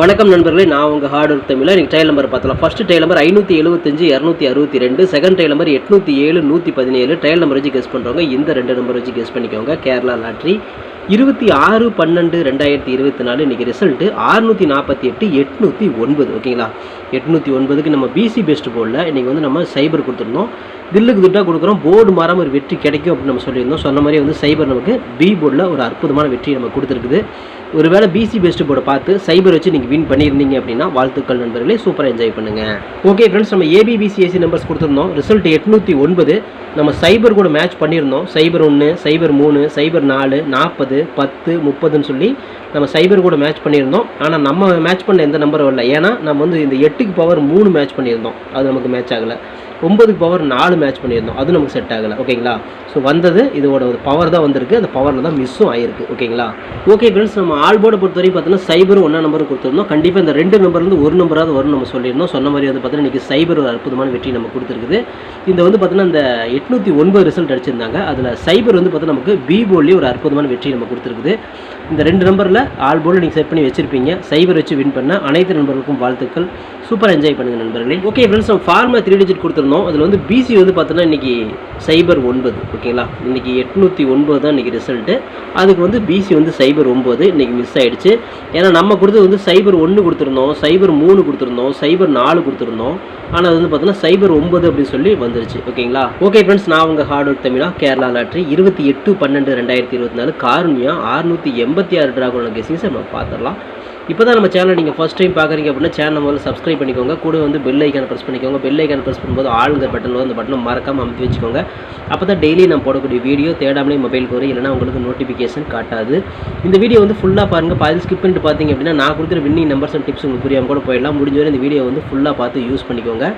வணக்கம் நண்பர்களே நான் உங்கள் ஹார்ட் ஒர்க் தமிழில் நீங்கள் டைல் நம்பர் பார்த்தலாம் ஃபஸ்ட்டு டைல் நம்பர் ஐநூற்றி எழுபத்தஞ்சு இரநூத்தி அறுபத்தி ரெண்டு செகண்ட் டைல் நம்பர் எட்நூற்றி ஏழு நூற்றி பதினேழு. டைல் நம்பர் வச்சு கெஸ் பண்ணுறவங்க இந்த ரெண்டு நம்பர் வச்சு கெஸ் பண்ணிக்கோங்க. கேரளா லாட்ரி. இருபத்தி ஆறு பன்னெண்டு ரெண்டாயிரத்தி இருபத்தி நாலு இன்றைக்கி ரிசல்ட்டு ஆறுநூற்றி நாற்பத்தி எட்டு எட்நூற்றி ஒன்பது. ஓகேங்களா எட்நூற்றி ஒன்பதுக்கு நம்ம பிசி பெஸ்ட் போர்டில் இன்றைக்கி வந்து நம்ம சைபர் கொடுத்துருந்தோம் தில்லுக்கு திட்டாக கொடுக்குறோம். போர்டு மாறாமல் ஒரு வெற்றி கிடைக்கும் அப்படின்னு நம்ம சொல்லியிருந்தோம். சொன்ன மாதிரி வந்து சைபர் நமக்கு பி போர்டில் ஒரு அற்புதமான வெற்றி நம்ம கொடுத்துருக்குது. ஒருவேளை பிசி பெஸ்ட் போர்டை பார்த்து சைபர் வச்சு நீங்கள் வின் பண்ணியிருந்தீங்க அப்படின்னா வாழ்த்துக்கள் நண்பர்களே சூப்பராக என்ஜாய் பண்ணுங்கள் ஓகே ஃப்ரெண்ட்ஸ் நம்ம ஏபிபிசிஎஸ்சி நம்பர்ஸ் கொடுத்துருந்தோம். ரிசல்ட் எட்நூற்றி ஒன்பது. நம்ம சைபர் கூட மேட்ச் பண்ணியிருந்தோம். சைபர் ஒன்று சைபர் மூணு சைபர் நாலு நாற்பது பத்து முப்பதுன்னு சொல்லி நம்ம சைபர் கூட மேட்ச் பண்ணியிருந்தோம். ஆனால் நம்ம மேட்ச் பண்ண எந்த நம்பரும் இல்லை ஏன்னா நம்ம வந்து இந்த எட்டுக்கு பவர் மூணு மேட்ச் பண்ணியிருந்தோம். அது நமக்கு மேட்ச் ஆகலை. ஒம்பதுக்கு பவர் நாலு மேட்ச் பண்ணியிருந்தோம். அது நமக்கு செட் ஆகலை. ஓகேங்களா? ஸோ வந்தது இதோட ஒரு பவர் தான் வந்திருக்கு. அந்த பவரில் தான் மிஸ்ஸும் ஆயிருக்கு. ஓகேங்களா? ஓகே ஃப்ரெண்ட்ஸ் நம்ம ஆல்போர்டை பொறுத்த வரைக்கும் பார்த்தீங்கன்னா சைபர் ஒன்றா நம்பர் கொடுத்துருந்தோம். கண்டிப்பாக இந்த ரெண்டு நம்பர்லேருந்து ஒரு நம்பராவது வரும் நம்ம சொல்லியிருந்தோம். சொன்ன மாதிரி வந்து பார்த்தீங்கன்னா இன்றைக்கி சைபர் ஒரு அற்புதமான வெற்றி நம்ம கொடுத்துருக்குது. இந்த வந்து பார்த்தீங்கன்னா இந்த எட்நூற்றி ஒன்பது ரிசல்ட் அடிச்சிருந்தாங்க. அதில் சைபர் வந்து பார்த்தீங்கன்னா நமக்கு பி ஒரு அற்புதமான வெற்றி நம்ம கொடுத்துருக்குது. இந்த ரெண்டு நம்பரில் ஆல் போல் நீங்கள் செட் பண்ணி வச்சிருப்பீங்க. சைபர் வச்சு வின் பண்ண அனைத்து நண்பர்களுக்கும் வாழ்த்துக்கள். சூப்பர் என்ஜாய் பண்ணுங்கள் நண்பர்களே. ஓகே ஃப்ரெண்ட்ஸ் நம்ம ஃபார்மா த்ரீ டிஜிட் கொடுத்துருந்தோம். அதில் வந்து பிசி வந்து பார்த்தோன்னா இன்றைக்கி சைபர் ஒன்பது ஓகேங்களா இன்றைக்கி எட்நூற்றி ஒன்பது தான் இன்றைக்கி ரிசல்ட்டு அதுக்கு வந்து பிசி வந்து சைபர் ஒம்பது இன்றைக்கி மிஸ் ஆகிடுச்சு ஏன்னா நம்ம கொடுத்தது வந்து சைபர் ஒன்று கொடுத்துருந்தோம் சைபர் மூணு கொடுத்துருந்தோம் சைபர் நாலு கொடுத்துருந்தோம். ஆனால் அது வந்து பார்த்தோன்னா சைபர் ஒம்பது அப்படின்னு சொல்லி வந்துருச்சு ஓகேங்களா ஓகே ஃப்ரெண்ட்ஸ் நான் உங்கள் ஹார்ட் ஒர்க் தமிழா கேரளா லாட்ரி இருபத்தி எட்டு பன்னெண்டு ரெண்டாயிரத்தி இருபத்தி நாலு. காரணியா எண்பது ஐம்பத்தி ஆறு ட்ராகோன கெஸிங்ஸை நம்ம பார்த்துடலாம். இப்போ தான் நம்ம சேனல் நீங்கள் ஃபஸ்ட் டைம் பார்க்குறீங்க அப்படின்னா சேனல் முதல்ல சப்ஸ்கிரைப் பண்ணிக்கோங்க. கூட வந்து பெல் ஐக்கான ப்ரெஸ் பண்ணிக்கோங்க. பெல் ஐக்கான ப்ரெஸ் பண்ணும்போது ஆளுங்க பட்டன் அந்த பட்டனை மறக்காமல் அமைத்து வச்சுக்கோங்க. அப்போ தான் டெய்லி நான் போடக்கூடிய வீடியோ தேடாமலே மொபைலுக்கு வரும். இல்லைனா உங்களுக்கு நோட்டிஃபிகேஷன் காட்டாது. இந்த வீடியோ வந்து ஃபுல்லாக பாருங்கள் பாதி ஸ்கிப் பண்ணிட்டு பார்த்தீங்க அப்படின்னா நான் கொடுக்குற வின்னிங் நம்பர்ஸ் அண்ட் டிப்ஸ் உங்களுக்கு புரியாமல் கூட போயிடலாம். முடிஞ்ச வரை இந்த வீடியோ வந்து ஃபுல்லாக பார்த்து யூஸ் பண்ணிக்கோங்க.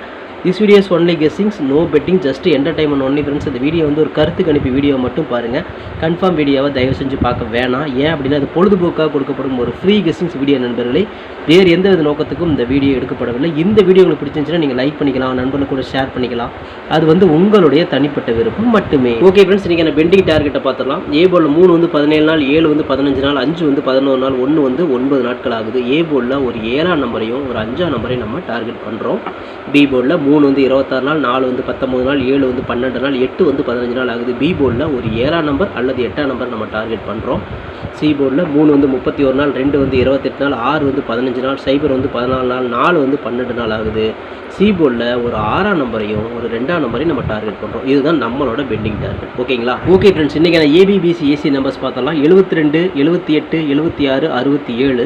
This videos only guessings no betting just entertainment only friends இந்த வீடியோ வந்து ஒரு கருத்துக்கு அனுப்பி வீடியோ மட்டும் பாருங்கள் கன்ஃபார்ம் வீடியோவை தயவு செஞ்சு பார்க்க வேணாம். ஏன் அப்படின்னா அது பொழுதுபோக்காக கொடுக்கப்படும் ஒரு ஃப்ரீ கெஸ்ஸிங்ஸ் வீடியோ நண்பர்களே. வேறு எந்த வித நோக்கத்துக்கும் இந்த வீடியோ எடுக்கப்படவில்லை. இந்த வீடியோ உங்களுக்கு பிடிச்சிருந்துச்சுன்னா நீங்கள் லைக் பண்ணிக்கலாம் நண்பர்கள் கூட ஷேர் பண்ணிக்கலாம். அது வந்து உங்களுடைய தனிப்பட்ட விருப்பம் மட்டுமே. ஓகே ஃப்ரெண்ட்ஸ் நீங்கள் என்ன பெண்டிங் டார்கெட்டை பார்த்துலாம் ஏ போலில் மூணு வந்து பதினேழு நாள் ஏழு வந்து பதினஞ்சு நாள் அஞ்சு வந்து பதினோரு நாள் ஒன்று வந்து ஒன்பது நாட்கள் ஆகுது. ஏ போலில் ஒரு ஏழாம் நம்பரையும் ஒரு அஞ்சாம் நம்பரையும் நம்ம டார்கெட் பண்ணுறோம் பி போலில் மூணு மூணு வந்து இருபத்தாறு நாள் நாலு வந்து பத்தொம்பது நாள் ஏழு வந்து பன்னெண்டு நாள் எட்டு வந்து பதினஞ்சு நாள் ஆகுது. பி போர்டில் ஒரு ஏழாம் நம்பர் அல்லது எட்டாம் நம்பர் நம்ம டார்கெட் பண்ணுறோம் சி போர்டில் மூணு வந்து முப்பத்தி ஒரு நாள் ரெண்டு வந்து இருபத்தெட்டு நாள் ஆறு வந்து பதினஞ்சு நாள் சைபர் வந்து பதினாலு நாள் நாலு வந்து பன்னெண்டு நாள் ஆகுது. சி போர்டில் ஒரு ஆறாம் நம்பரையும் ஒரு ரெண்டாம் நம்பரையும் நம்ம டார்கெட் பண்ணுறோம் இதுதான் நம்மளோட பெண்டிங் டார்கெட் ஓகேங்களா? ஓகே ஃப்ரெண்ட்ஸ் இன்றைக்கான ஏபிபிசி ஏசி நம்பர்ஸ் பார்த்தலாம் எழுபத்தி ரெண்டு எழுபத்தி எட்டு எழுபத்தி ஆறு அறுபத்தி ஏழு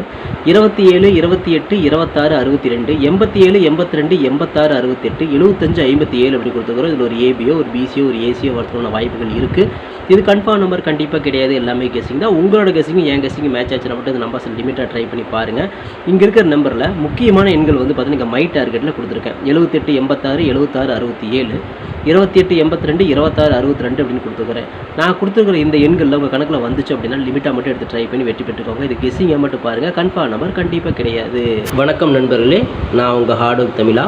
இருபத்தி ஏழு இருபத்தி எட்டு இருபத்தாறு அறுபத்தி ரெண்டு எண்பத்தி ஏழு எண்பத்தி ரெண்டு எண்பத்தாறு அறுபத்தெட்டு எழுபத்தஞ்சு ஐம்பத்தி ஏழு அப்படி கொடுத்துக்கிறோம் இதில் ஒரு ஏபியோ ஒரு பிசியோ ஒரு ஏசியோ வரத்துக்கான வாய்ப்புகள் இருக்குது இது கன்ஃபார்ம் நம்பர் கண்டிப்பாக கிடையாது. எல்லாமே கெஸிங் தான். உங்களோட கெஸிங்கும் என் கெஸிங் மேட்ச் ஆச்சுன்னா மட்டும் இந்த நம்பர்ஸ் லிமிட்டாக ட்ரை பண்ணி பாருங்கள் இங்கே இருக்கிற நம்பரில் முக்கியமான எண்கள் வந்து பார்த்தீங்கன்னா மை டார்கெட்டில் கொடுத்துருக்கேன். எழுபத்தெட்டு எண்பத்தாறு எழுபத்தாறு அறுபத்தி ஏழு இருபத்தி எட்டு எண்பத்தி ரெண்டு இருபத்தாறு அறுபத்தி ரெண்டு அப்படின்னு கொடுத்துருக்குறேன். நான் கொடுத்துருக்குற இந்த எண்களில் உங்கள் கணக்கில் வந்துச்சு அப்படின்னா லிமிட்டாக மட்டும் எடுத்து ட்ரை பண்ணி வெற்றி பெற்றுக்கோங்க. இது கெஸிங்கை மட்டும் பாருங்கள் கன்ஃபார்ம் நம்பர் கண்டிப்பாக கிடையாது. வணக்கம் நண்பர்களே. நான் உங்கள் ஹார்ட் ஒர்க் தமிழா.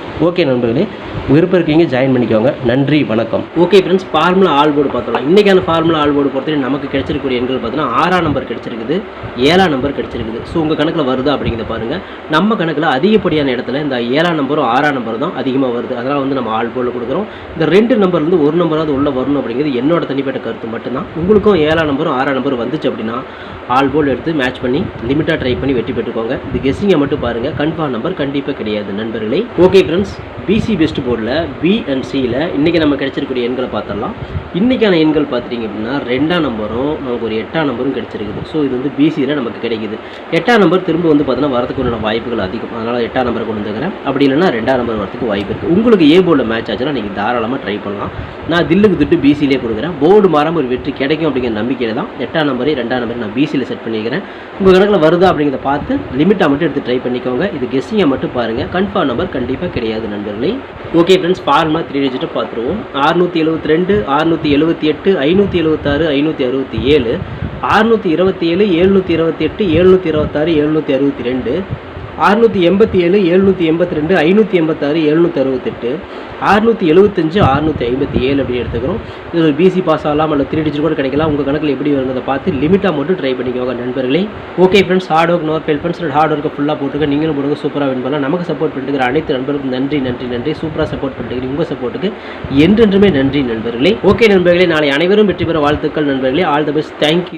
ஓகே நண்பர்களே விருப்பம் இருக்கீங்க ஜாயின் பண்ணிக்கோங்க. நன்றி வணக்கம். Okay friends formula all board பார்த்தலாம் இன்றைக்கான ஃபார்முலா ஆல் போர்டு பொறுத்தவரை நமக்கு கிடைச்சிருக்கக்கூடிய எண்கள் பார்த்தீங்கன்னா ஆறாம் நம்பர் கிடைச்சிருக்குது ஏழாம் நம்பர் கிடைச்சிருக்குது. ஸோ உங்கள் கணக்கில் வருதா அப்படிங்கிறத பாருங்கள் நம்ம கணக்கில் அதிகப்படியான இடத்துல இந்த ஏழாம் நம்பரும் ஆறாம் நம்பர் தான் அதிகமாக வருது. அதனால் வந்து நம்ம ஆல் போர்டில் கொடுக்குறோம். இந்த ரெண்டு நம்பர்லேருந்து ஒரு நம்பராவது உள்ளே வரணும் அப்படிங்கிறது என்னோட தனிப்பட்ட கருத்து மட்டும்தான். உங்களுக்கும் ஏழாம் நம்பரும் ஆறாம் நம்பரும் வந்துச்சு அப்படின்னா ஆல் போர்டு எடுத்து மேட்ச் பண்ணி லிமிட்டாக ட்ரை பண்ணி வெற்றி பெற்றுக்கோங்க. இது கெஸ்ஸிங்கை மட்டும் பாருங்கள் கன்ஃபார்ம் நம்பர் கண்டிப்பாக கிடையாது நண்பர்களே. ஓகே ஃப்ரெண்ட்ஸ் பிசி பெஸ்ட் போர்டில் பி அண்ட் சியில் இன்றைக்கி நம்ம கிடச்சிருக்கூடிய எண்களை பார்த்துடலாம். இன்றைக்கான எண்கள் பார்த்துட்டிங்க அப்படின்னா ரெண்டாம் நம்பரும் நமக்கு ஒரு எட்டாம் நம்பரும் கிடச்சிருக்குது. ஸோ இது வந்து பிசியில் நமக்கு கிடைக்குது. எட்டாம் நம்பர் திரும்ப வந்து பார்த்தோன்னா வரதுக்கு உண்டான வாய்ப்புகள் அதிகம். அதனால் எட்டாம் நம்பரை கொண்டு வந்துக்கிறேன். அப்படி இல்லைன்னா ரெண்டாம் நம்பர் வரதுக்கு வாய்ப்பு இருக்குது உங்களுக்கு ஏ போர்டில் மேட்ச் ஆச்சுன்னா நீங்கள் தாராளமாக ட்ரை பண்ணலாம். நான் தில்லுக்கு திட்டு பிசியிலே கொடுக்குறேன். போர்டு மாறாமல் ஒரு வெற்றி கிடைக்கும் அப்படிங்கிற நம்பிக்கையில் தான் எட்டாம் நம்பரே ரெண்டாம் நம்பர் நான் பிசியில் செட் பண்ணிக்கிறேன். உங்கள் கணக்கில் வருதா அப்படிங்கிறத பார்த்து லிமிட்டாக மட்டும் எடுத்து ட்ரை பண்ணிக்கோங்க. இது கெஸ்ஸிங்கை மட்டும் பாருங்கள் கன்ஃபார்ம் நம்பர் கண்டிப்பாக கிடையாது. நண்பர்களே. ஓகே ஃப்ரெண்ட்ஸ் ஃபார்முலா த்ரீ டிஜிட்டை பார்த்துருவோம். அறுநூற்றி எழுபத்தி ரெண்டு அறுநூற்றி எழுபத்தி எட்டு ஐநூற்றி எழுபத்தாறு ஐநூற்றி அறுபத்தி ஏழு அறுநூற்றி இருபத்தி ஏழு எழுநூற்றி இருபத்தி எட்டு எழுநூற்றி இருபத்தாறு எழுநூற்றி அறுபத்தி ரெண்டு. அறுநூற்றி எண்பத்தி ஏழு எழுநூற்றி எண்பத்தி ரெண்டு ஐநூற்றி எண்பத்தாறு எழுநூற்றி அறுபத்தெட்டு அறுநூற்றி எழுபத்தஞ்சு அறுநூற்றி ஐம்பத்தி ஏழு அப்படின்னு எடுத்துக்கிறோம். இது ஒரு பிசி பாஸ் ஆகலாம் அல்ல த்ரீ டிஜிட் கூட கிடைக்கலாம். உங்கள் கணக்கில் எப்படி வருங்கிறத பார்த்து லிமிட்டாக மட்டும் ட்ரை பண்ணிக்கோங்க நண்பர்களே. Okay friends hard work nor fail friends hard ஒர்க்கை ஃபுல்லாக போட்டுக்க. நீங்களும் போடுங்க சூப்பராக வின் பண்ணலாம். நமக்கு சப்போர்ட் பண்ணிட்டு அனைத்து நண்பர்களுக்கும் நன்றி நன்றி நன்றி. சூப்பராக சப்போர்ட் பண்ணிட்டு உங்கள் சப்போர்ட்டுக்கு என்றென்றுமே நன்றி நண்பர்களே. ஓகே நண்பர்களே நாளை அனைவரும் வெற்றி பெற வாழ்த்துக்கள் நண்பர்களே. All the best thank you